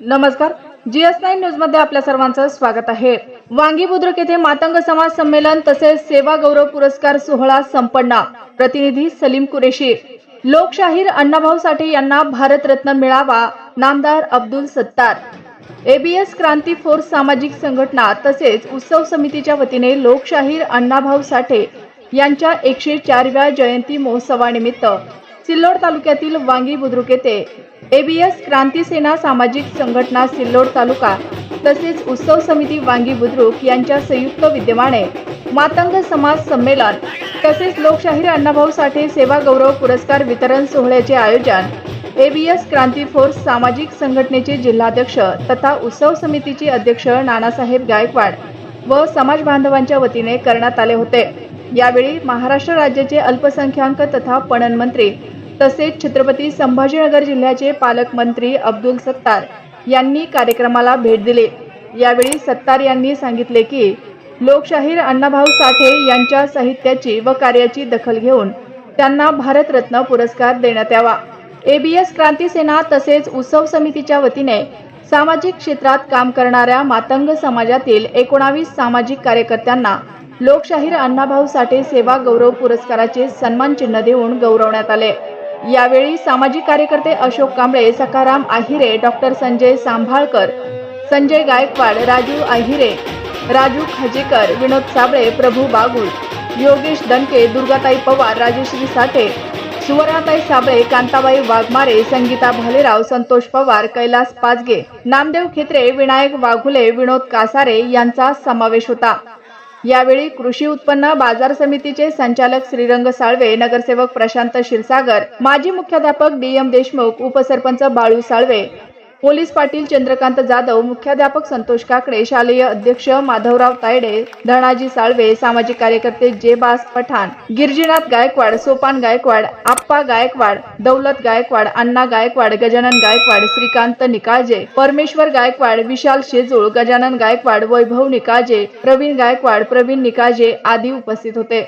नमस्कार. GS nine न्यूजमध्ये आपल्या सर्वांचं स्वागत आहे. वांगी बुद्रुक येथे मातंग समाज संमेलन तसेच सेवा गौरव पुरस्कार सोहळा संपन्न. प्रतिनिधी सलीम कुरेशी. लोकशाहीर अण्णाभाऊ साठे यांना भारतरत्न मिळावा नामदार अब्दुल सत्तार. एबीएस क्रांती फोर्स सामाजिक संघटना तसेच उत्सव समितीच्या वतीने लोकशाहीर अण्णाभाऊ साठे यांच्या एकशे चारव्या जयंती महोत्सवानिमित्त सिल्लोड तालुक्यातील वांगी बुद्रुक येथे एबीएस क्रांती सेना सामाजिक संघटना सिल्लोड तालुका तसेच उत्सव समिती वांगी बुद्रुक यांच्या संयुक्त विद्यमाने मातंग समाज संमेलन तसेच लोकशाहीर अण्णाभाऊ साठे सेवा गौरव पुरस्कार वितरण सोहळ्याचे आयोजन एबीएस क्रांती फोर्स सामाजिक संघटनेचे जिल्हाध्यक्ष तथा उत्सव समितीचे अध्यक्ष नानासाहेब गायकवाड व समाज बांधवांच्या वतीने करण्यात आले होते. यावेळी महाराष्ट्र राज्याचे अल्पसंख्याक तथा पणन मंत्री तसेच छत्रपती संभाजीनगर जिल्ह्याचे पालकमंत्री अब्दुल सत्तार यांनी कार्यक्रमाला भेट दिली. यावेळी सत्तार यांनी सांगितले की लोकशाहीर अण्णाभाऊ साठे यांच्या साहित्याची व कार्याची दखल घेऊन त्यांना भारतरत्न पुरस्कार देण्यात यावा. एबीएस क्रांती सेना तसेच उत्सव समितीच्या वतीने सामाजिक क्षेत्रात काम करणाऱ्या मातंग समाजातील एकोणावीस सामाजिक कार्यकर्त्यांना लोकशाहीर अण्णाभाऊ साठे सेवा गौरव पुरस्काराचे सन्मान चिन्ह देऊन गौरवण्यात आले. यावेळी सामाजिक कार्यकर्ते अशोक कांबळे सखाराम आहिरे डॉक्टर संजय सांभाळकर संजय गायकवाड राजू आहिरे राजू खजेकर विनोद साबळे प्रभू बागुल योगेश दनके दुर्गाताई पवार राजेश्री साठे सुवर्णाताई साबळे कांताबाई वाघमारे संगीता भालेराव संतोष पवार कैलास पाचगे नामदेव खेत्रे विनायक वाघुले विनोद कासारे यांचा समावेश होता. यावेळी कृषी उत्पन्न बाजार समितीचे संचालक श्रीरंग साळवे नगरसेवक प्रशांत क्षीरसागर माजी मुख्याध्यापक डी एम देशमुख उपसरपंच बाळू साळवे पोलीस पाटील चंद्रकांत जाधव मुख्याध्यापक संतोष काकडे शालेय अध्यक्ष माधवराव तायडे धनाजी साळवे सामाजिक कार्यकर्ते जेबास पठाण गिरजीनाथ गायकवाड सोपान गायकवाड आप्पा गायकवाड दौलत गायकवाड अण्णा गायकवाड गजानन गायकवाड श्रीकांत निकाळजे परमेश्वर गायकवाड विशाल शेजूळ गजानन गायकवाड वैभव निकाळजे प्रवीण गायकवाड प्रवीण निकाळजे आदी उपस्थित होते.